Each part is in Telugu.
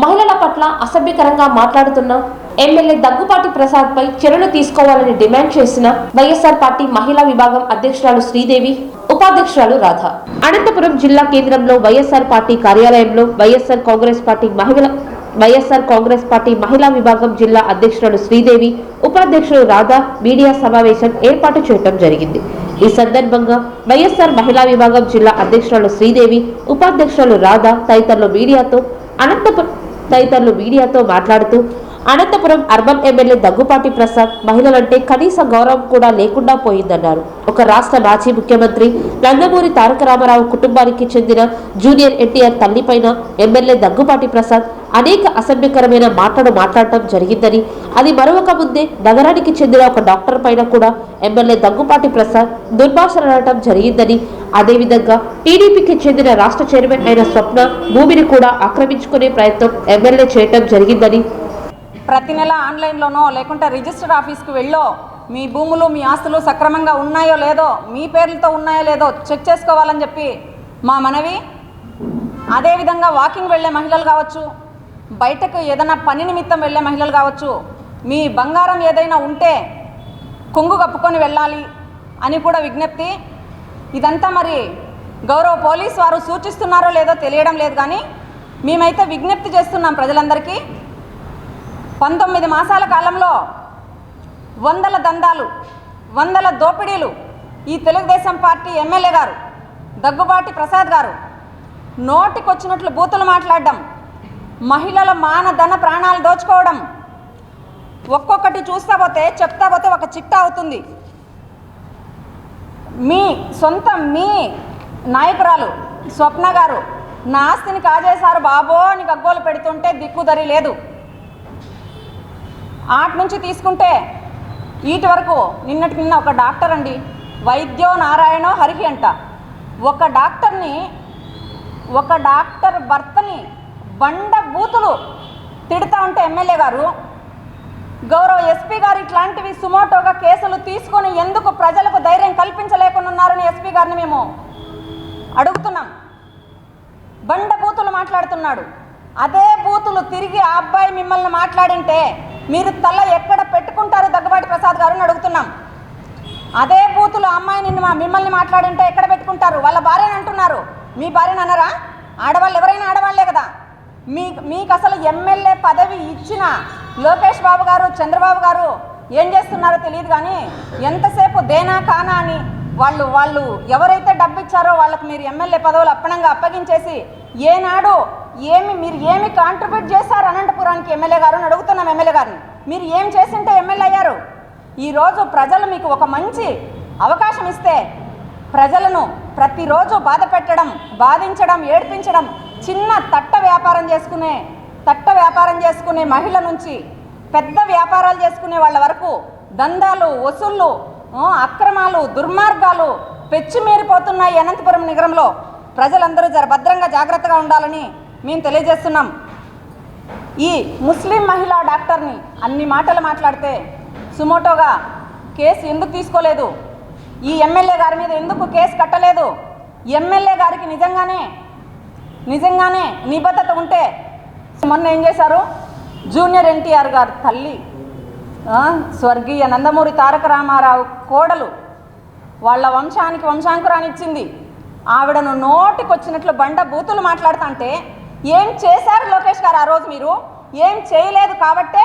మహిళల పట్ల అసభ్యకరంగా మాట్లాడుతున్న ఎమ్మెల్యే దగ్గుపాటి ప్రసాద్ పై చర్యలు తీసుకోవాలని డిమాండ్ చేసిన వైఎస్ఆర్ పార్టీ మహిళా విభాగం అధ్యక్షురాలు శ్రీదేవి ఉపాధ్యక్షురాలు రాధ. అనంతపురం జిల్లా కేంద్రంలో వైఎస్ఆర్ పార్టీ కార్యాలయంలో వైఎస్ఆర్ కాంగ్రెస్ పార్టీ మహిళల వైఎస్ఆర్ కాంగ్రెస్ పార్టీ మహిళా విభాగం జిల్లా అధ్యక్షురాలు శ్రీదేవి ఉపాధ్యక్షులు రాధా మీడియా సమావేశం ఏర్పాటు చేయడం జరిగింది. ఈ సందర్భంగా వైఎస్ఆర్ మహిళా విభాగం జిల్లా అధ్యక్షురాలు శ్రీదేవి ఉపాధ్యక్షులు రాధా తదితరులు మీడియాతో అనంతపురం తదితరులు మీడియాతో మాట్లాడుతూ అనంతపురం అర్బన్ ఎమ్మెల్యే దగ్గుపాటి ప్రసాద్ మహిళలంటే కనీస గౌరవం కూడా లేకుండా పోయిందన్నారు. ఒక రాష్ట్ర మాజీ ముఖ్యమంత్రి నందమూరి తారక రామారావు కుటుంబానికి చెందిన జూనియర్ ఎన్టీఆర్ తల్లిపైన ఎమ్మెల్యే దగ్గుపాటి ప్రసాద్ అనేక అసభ్యకరమైన మాటలు మాట్లాడటం జరిగిందని అది మరొక ముందే నగరానికి చెందిన ఒక డాక్టర్ పైన కూడా ఎమ్మెల్యే దగ్గుపాటి ప్రసాద్ దుర్భాషలాడటం జరిగిందని అదేవిధంగా టీడీపీకి చెందిన రాష్ట్ర చైర్మన్ అయిన స్వప్న భూమిని కూడా ఆక్రమించుకునే ప్రయత్నం ఎమ్మెల్యే చేయటం జరిగిందని ప్రతి నెల ఆన్లైన్లోనో లేకుంటే రిజిస్టర్ ఆఫీస్కి వెళ్ళో మీ భూములు మీ ఆస్తులు సక్రమంగా ఉన్నాయో లేదో మీ పేర్లతో ఉన్నాయో లేదో చెక్ చేసుకోవాలని చెప్పి మా మనవి. అదేవిధంగా వాకింగ్ వెళ్ళే మహిళలు కావచ్చు బయటకు ఏదైనా పని నిమిత్తం వెళ్ళే మహిళలు కావచ్చు మీ బంగారం ఏదైనా ఉంటే కొంగు కప్పుకొని వెళ్ళాలి అని కూడా విజ్ఞప్తి. ఇదంతా మరి గౌరవ పోలీస్ వారు సూచిస్తున్నారో లేదో తెలియడం లేదు కానీ మేమైతే విజ్ఞప్తి చేస్తున్నాం ప్రజలందరికీ. పంతొమ్మిది మాసాల కాలంలో వందల దందాలు వందల దోపిడీలు ఈ తెలుగుదేశం పార్టీ ఎమ్మెల్యే గారు దగ్గుబాటి ప్రసాద్ గారు నోటికొచ్చినట్లు బూతులు మాట్లాడడం మహిళల మానధన ప్రాణాలు దోచుకోవడం ఒక్కొక్కటి చూస్తా పోతే చెప్తా పోతే ఒక చిట్టా అవుతుంది. మీ సొంత మీ నాయకురాలు స్వప్న గారు నా ఆస్తిని కాజేశారు బాబో అని గగ్గోలు పెడుతుంటే దిక్కుదరి లేదు. ఆట్ నుంచి తీసుకుంటే ఈటి వరకు నిన్నటి నిన్న ఒక డాక్టర్ అండి వైద్యో నారాయణో హరిహి అంట. ఒక డాక్టర్ని ఒక డాక్టర్ భర్తని బండ బూతులు తిడతా ఉంటే ఎమ్మెల్యే గారు గౌరవ ఎస్పీ గారు ఇట్లాంటివి సుమోటోగా కేసులు తీసుకొని ఎందుకు ప్రజలకు ధైర్యం కల్పించలేకుండా ఉన్నారని ఎస్పీ గారిని మేము అడుగుతున్నాం. బండ బూతులు మాట్లాడుతున్నాడు. అదే బూతులు తిరిగి ఆ అబ్బాయి మిమ్మల్ని మాట్లాడింటే మీరు తల ఎక్కడ పెట్టుకుంటారు దగ్గుబాటి ప్రసాద్ గారుని అడుగుతున్నాం. అదే బూతులు అమ్మాయి నిన్ను మా మిమ్మల్ని మాట్లాడింటే ఎక్కడ పెట్టుకుంటారు? వాళ్ళ భార్యని అంటున్నారు. మీ భార్యని అన్నారా ఆడవాళ్ళు ఎవరైనా ఆడవాళ్ళే కదా. మీ మీకు అసలు ఎమ్మెల్యే పదవి ఇచ్చిన లోకేష్ బాబు గారు చంద్రబాబు గారు ఏం చేస్తున్నారో తెలియదు కానీ ఎంతసేపు దేనా కానా అని వాళ్ళు వాళ్ళు ఎవరైతే డబ్బు ఇచ్చారో వాళ్ళకి మీరు ఎమ్మెల్యే పదవులు అప్పనంగా అప్పగించేసి ఏనాడు ఏమి మీరు ఏమి కాంట్రిబ్యూట్ చేశారు అనంతపురానికి ఎమ్మెల్యే గారు అని అడుగుతున్నాం ఎమ్మెల్యే గారిని. మీరు ఏం చేసింటే ఎమ్మెల్యే అయ్యారు. ఈరోజు ప్రజలు మీకు ఒక మంచి అవకాశం ఇస్తే ప్రజలను ప్రతిరోజు బాధ పెట్టడం బాధించడం ఏడ్పించడం చిన్న తట్ట వ్యాపారం చేసుకునే తట్ట వ్యాపారం చేసుకునే మహిళ నుంచి పెద్ద వ్యాపారాలు చేసుకునే వాళ్ళ వరకు దందాలు వసూళ్ళు అక్రమాలు దుర్మార్గాలు పెచ్చిమీరిపోతున్నాయి అనంతపురం నగరంలో. ప్రజలందరూ జర భద్రంగా జాగ్రత్తగా ఉండాలని మేము తెలియజేస్తున్నాం. ఈ ముస్లిం మహిళా డాక్టర్ని అన్ని మాటలు మాట్లాడితే సుమోటోగా కేసు ఎందుకు తీసుకోలేదు? ఈ ఎమ్మెల్యే గారి మీద ఎందుకు కేసు కట్టలేదు? ఎమ్మెల్యే గారికి నిజంగానే నిజంగానే నిబద్ధత ఉంటే మొన్న ఏం చేశారు? జూనియర్ ఎన్టీఆర్ గారు తల్లి స్వర్గీయ నందమూరి తారక రామారావు కోడలు వాళ్ళ వంశానికి వంశాంకురాన్ని ఇచ్చింది ఆవిడను నోటికొచ్చినట్లు బండ బూతులు మాట్లాడుతుంటే ఏం చేశారు లోకేష్ గారు ఆ రోజు మీరు? ఏం చేయలేదు కాబట్టే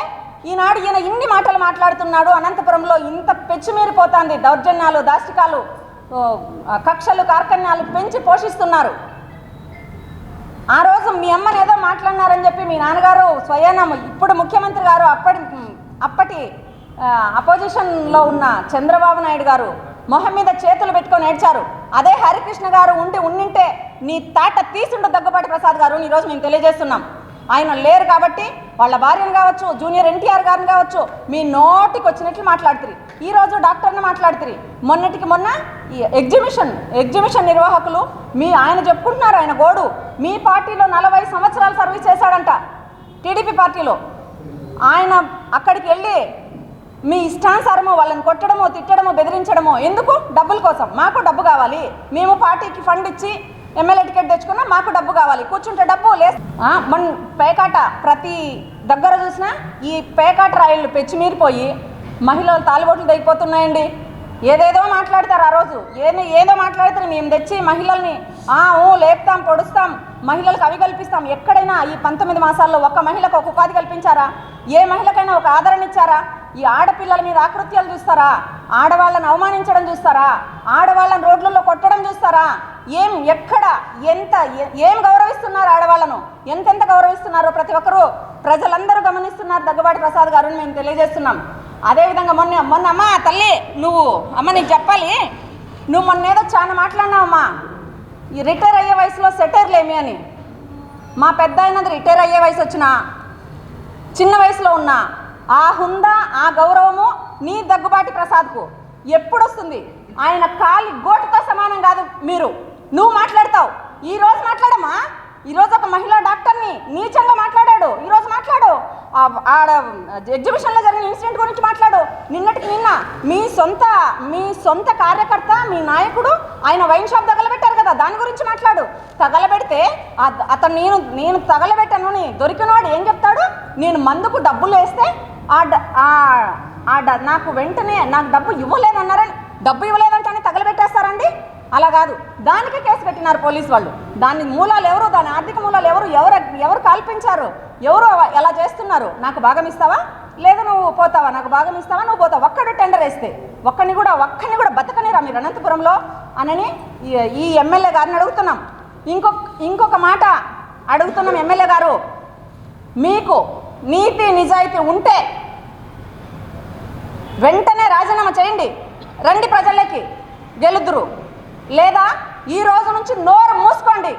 ఈనాడు ఈయన ఇన్ని మాటలు మాట్లాడుతున్నాడు. అనంతపురంలో ఇంత పెచ్చిమీరిపోతుంది. దౌర్జన్యాలు దాష్టికాలు కక్షలు కార్కన్యాలు పెంచి పోషిస్తున్నారు. ఆ రోజు మీ అమ్మని ఏదో మాట్లాడినారని చెప్పి మీ నాన్నగారు స్వయానం ఇప్పుడు ముఖ్యమంత్రి గారు అప్పటి అప్పటి అపోజిషన్లో ఉన్న చంద్రబాబు నాయుడు గారు మొహం మీద చేతులు పెట్టుకొని ఏడ్చారు. అదే హరికృష్ణ గారు ఉండి ఉండింటే నీ తాట తీసుండ దగ్గుబాటి ప్రసాద్ గారు ఈరోజు మేము తెలియజేస్తున్నాం. ఆయన లేరు కాబట్టి వాళ్ళ భార్యను కావచ్చు జూనియర్ ఎన్టీఆర్ గారిని కావచ్చు మీ నోటికి వచ్చినట్లు మాట్లాడుతుంది ఈరోజు డాక్టర్ని మాట్లాడుతుంది మొన్నటికి మొన్న ఈ ఎగ్జిబిషన్ ఎగ్జిబిషన్ నిర్వాహకులు మీ ఆయన చెప్పుకుంటున్నారు ఆయన గోడు. మీ పార్టీలో నలభై సంవత్సరాలు సర్వీస్ చేశాడంట టీడీపీ పార్టీలో. ఆయన అక్కడికి వెళ్ళి మీ ఇష్టానుసారము వాళ్ళని కొట్టడమో తిట్టడమో బెదిరించడమో ఎందుకు? డబ్బుల కోసం. మాకు డబ్బు కావాలి. మేము పార్టీకి ఫండ్ ఇచ్చి ఎమ్మెల్యే టికెట్ తెచ్చుకున్నా మాకు డబ్బు కావాలి. కూర్చుంటే డబ్బు లే మన పేకాట ప్రతి దగ్గర చూసినా ఈ పేకాట రాయిళ్ళు పెచ్చిమీరిపోయి మహిళలు తాలిబొట్లు దిగిపోతున్నాయండి ఏదేదో మాట్లాడతారు ఆ రోజు. ఏదో ఏదో మాట్లాడతారు మేము తెచ్చి మహిళల్ని ఆ ఊ లేపుతాం పొడుస్తాం మహిళలకు అవి కల్పిస్తాం. ఎక్కడైనా ఈ పంతొమ్మిది మాసాల్లో ఒక్క మహిళకు ఒక ఉపాధి కల్పించారా? ఏ మహిళకైనా ఒక ఆదరణ ఇచ్చారా? ఈ ఆడపిల్లల మీద ఆకృత్యాలు చూస్తారా? ఆడవాళ్ళని అవమానించడం చూస్తారా? ఆడవాళ్ళని రోడ్లలో కొట్టడం చూస్తారా? ఏం ఎక్కడ ఎంత ఏం గౌరవిస్తున్నారు ఆడవాళ్ళను? ఎంతెంత గౌరవిస్తున్నారో ప్రతి ఒక్కరూ ప్రజలందరూ గమనిస్తున్నారు దగ్గుబాటి ప్రసాద్ గారు మేము తెలియజేస్తున్నాం. అదేవిధంగా మొన్న మొన్న అమ్మ తల్లి నువ్వు అమ్మ నీకు చెప్పాలి? నువ్వు మొన్న ఏదో చాలా మాట్లాడినావమ్మా. రిటైర్ అయ్యే వయసులో సెటైర్లేమి అని? మా పెద్ద అయినది రిటైర్ అయ్యే వయసు వచ్చిన చిన్న వయసులో ఉన్న ఆ హుందా ఆ గౌరవము నీ దగ్గుబాటి ప్రసాద్కు ఎప్పుడు వస్తుంది ఆయన కాలి గోటుతో సమానం కాదు మీరు. నువ్వు మాట్లాడతావు. ఈ రోజు మాట్లాడమ్మా ఒక మహిళా డాక్టర్ని నీచంగా మాట్లాడాడు. ఈరోజు మాట్లాడు. ఆడ ఎగ్జిబిషన్లో జరిగిన ఇన్సిడెంట్ గురించి మాట్లాడు. నిన్నటికి నిన్న మీ సొంత మీ సొంత కార్యకర్త మీ నాయకుడు ఆయన వైన్ షాప్ తగలబెట్టారు కదా దాని గురించి మాట్లాడు. తగలబెడితే అతను నేను నేను తగలబెట్టాను దొరికినవాడు ఏం చెప్తాడు? నేను మందుకు డబ్బులు వేస్తే ఆ ఆ- నాకు వెంటనే నాకు డబ్బు ఇవ్వలేదన్నారని డబ్బు ఇవ్వలేదంటే తగలబెట్టేస్తారండి? అలా కాదు. దానికి కేసు పెట్టినారు పోలీసు వాళ్ళు. దాని మూలాలు ఎవరు దాని ఆర్థిక మూలాలు ఎవరు ఎవరు ఎవరు కల్పించారు? ఎవరు ఎలా చేస్తున్నారు? నాకు భాగం ఇస్తావా? లేదా నువ్వు పోతావా? నాకు భాగం ఇస్తావా? నువ్వు పోతావు? ఒక్కడు టెండర్ వేస్తే. ఒక్కడిని కూడా ఒక్కడిని కూడా బతకనిరా మీరు అనంతపురంలో అనని ఈ- ఈ ఎమ్మెల్యే గారిని అడుగుతున్నాం. ఇంకొక ఇంకొక మాట అడుగుతున్నాం ఎమ్మెల్యే గారు. మీకు నీతి నిజాయితీ ఉంటే వెంటనే రాజీనామా చేయండి. రండి ప్రజలకి. గెలుదురు. లేదా ఈ రోజు నుంచి నోరు మూసుకోండి.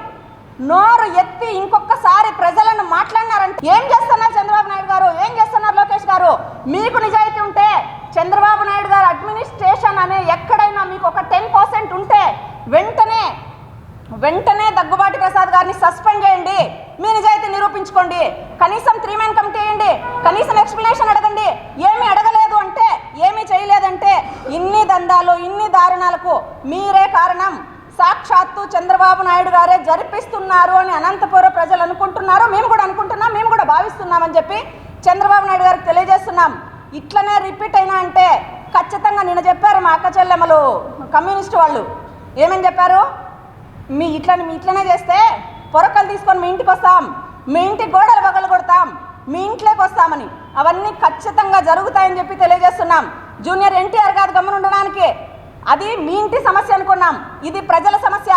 నోరు ఎత్తి ఇంకొకసారి ప్రజలను మాట్లాడినారంటే ఏం చేస్తున్నారు చంద్రబాబు నాయుడు గారు? ఏం చేస్తున్నారు లోకేష్ గారు? మీకు నిజాయితీ ఉంటే చంద్రబాబు నాయుడు గారు అడ్మినిస్ట్రేషన్ అనే ఎక్కడైనా మీకు ఒక టెన్ పర్సెంట్ ఉంటే వెంటనే వెంటనే దగ్గుబాటి ప్రసాద్ గారిని సస్పెండ్ చేయండి. మీ నిజాయితీ నిరూపించుకోండి. కనీసం త్రీ మ్యాన్ కమిటీ వేయండి. కనీసం ఎక్స్ప్లెనేషన్ అడగండి. ఏమీ అడగలేదు అంటే ఏమీ చేయలేదంటే ఇన్ని దందాలు ఇన్ని దారుణాలకు మీరే కారణం. సాక్షాత్తు చంద్రబాబు నాయుడు గారే జరిపిస్తున్నారు అని అనంతపురం ప్రజలు అనుకుంటున్నారు మేము కూడా అనుకుంటున్నాం మేము కూడా భావిస్తున్నామని చెప్పి చంద్రబాబు నాయుడు గారికి తెలియజేస్తున్నాం. ఇట్లనే రిపీట్ అయినా అంటే ఖచ్చితంగా నిన్న చెప్పారు మా అక్క చెల్లెమ్మలు కమ్యూనిస్ట్ వాళ్ళు. ఏమని చెప్పారు? మీ ఇట్లా మీ ఇట్లనే చేస్తే పొరకలు తీసుకొని మీ ఇంటికి వస్తాం మీ ఇంటి గోడలు పగలు కొడతాం మీ ఇంట్లోకి వస్తామని. అవన్నీ ఖచ్చితంగా జరుగుతాయని చెప్పి తెలియజేస్తున్నాం. జూనియర్ ఎన్టీఆర్ కాదు గమనుండడానికి అది మీ ఇంటి సమస్య అనుకున్నాం. ఇది ప్రజల సమస్య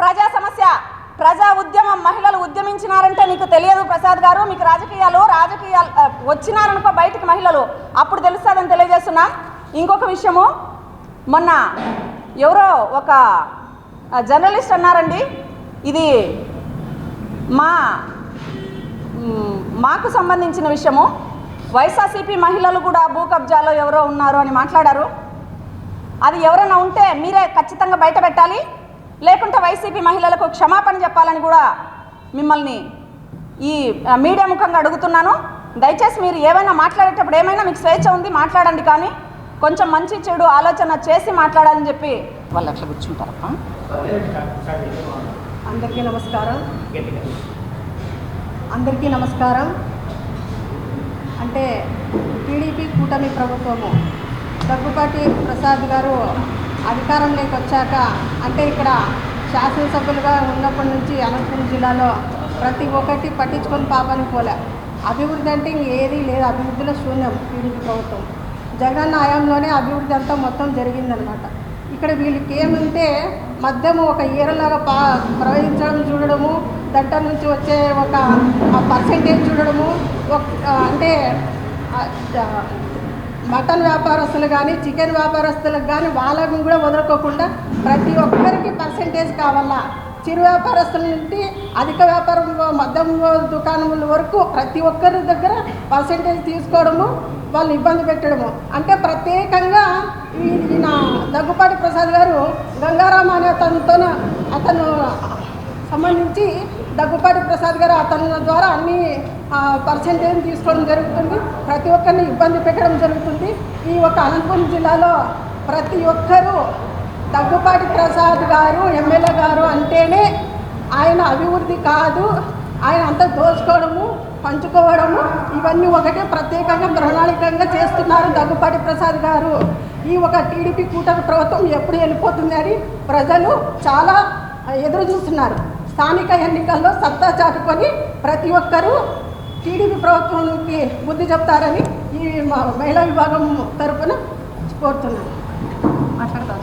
ప్రజా సమస్య. ప్రజా ఉద్యమం మహిళలు ఉద్యమించినారంటే నీకు తెలియదు ప్రసాద్ గారు. మీకు రాజకీయాలు రాజకీయాలు వచ్చినారనుకో బయటికి మహిళలు. అప్పుడు తెలుస్తుందని తెలియజేస్తున్నాం. ఇంకొక విషయము మొన్న ఎవరో ఒక జర్నలిస్ట్ అన్నారండి. ఇది మా మాకు సంబంధించిన విషయము. వైఎస్ఆర్సీపీ మహిళలు కూడా భూ కబ్జాలో ఎవరో ఉన్నారు అని మాట్లాడారు. అది ఎవరైనా ఉంటే మీరే ఖచ్చితంగా బయట పెట్టాలి. లేకుంటే వైసీపీ మహిళలకు క్షమాపణ చెప్పాలని కూడా మిమ్మల్ని ఈ మీడియా ముఖంగా అడుగుతున్నాను. దయచేసి మీరు ఏమైనా మాట్లాడేటప్పుడు ఏమైనా మీకు స్వేచ్ఛ ఉంది మాట్లాడండి కానీ కొంచెం మంచి చెడు ఆలోచన చేసి మాట్లాడాలని చెప్పి వాళ్ళు అట్లా కూర్చుంటారప్ప అందరికీ నమస్కారం. అందరికీ నమస్కారం. అంటే టీడీపీ కూటమి ప్రభుత్వము దగ్గుపాటి ప్రసాద్ గారు అధికారంలోకి వచ్చాక అంటే ఇక్కడ శాసనసభ్యులుగా ఉన్నప్పటి నుంచి అనంతపురం జిల్లాలో ప్రతి ఒక్కటి పట్టించుకొని పాపని పోలే. అభివృద్ధి అంటే ఏది లేదు. అభివృద్ధిలో శూన్యం టీడీపీ ప్రభుత్వం. జగన్ హయాంలోనే అభివృద్ధి అంతా మొత్తం జరిగిందనమాట. ఇక్కడ వీళ్ళకి ఏమంటే మద్యము ఒక ఈరలాగా పా ప్రవహించడం చూడడము దట్ట నుంచి వచ్చే ఒక పర్సంటేజ్ చూడడము ఒక అంటే మటన్ వ్యాపారస్తులు కానీ చికెన్ వ్యాపారస్తులకు కానీ వాళ్ళని కూడా వదులుకోకుండా ప్రతి ఒక్కరికి పర్సంటేజ్ కావాలా? చిరు వ్యాపారస్తుల నుండి అధిక వ్యాపారం మద్యం దుకాణముల వరకు ప్రతి ఒక్కరి దగ్గర పర్సంటేజ్ తీసుకోవడము వాళ్ళు ఇబ్బంది పెట్టడము. అంటే ప్రత్యేకంగా ఈ- ఈయన దగ్గుపాటి ప్రసాద్ గారు గంగారామ అనే అతనితో అతను సంబంధించి దగ్గుపాటి ప్రసాద్ గారు అతని ద్వారా అన్ని పర్సంటేజ్ తీసుకోవడం జరుగుతుంది. ప్రతి ఒక్కరిని ఇబ్బంది పెట్టడం జరుగుతుంది. ఈ ఒక అనంతపురం జిల్లాలో ప్రతి ఒక్కరూ దగ్గుపాటి ప్రసాద్ గారు ఎమ్మెల్యే గారు అంటేనే ఆయన అభివృద్ధి కాదు. ఆయన అంతా దోచుకోవడము పంచుకోవడము ఇవన్నీ ఒకటే ప్రత్యేకంగా ప్రణాళికంగా చేస్తున్నారు దగ్గుపాటి ప్రసాద్ గారు. ఈ ఒక టీడీపీ కూటమి ప్రభుత్వం ఎప్పుడు వెళ్ళిపోతుందని ప్రజలు చాలా ఎదురు చూస్తున్నారు. స్థానిక ఎన్నికల్లో సత్తా చాటుకొని ప్రతి ఒక్కరూ టీడీపీ ప్రభుత్వంకి బుద్ధి చెప్తారని ఈ మ- మహిళా విభాగం తరపున కోరుతున్నాను. మాట్లాడతాను.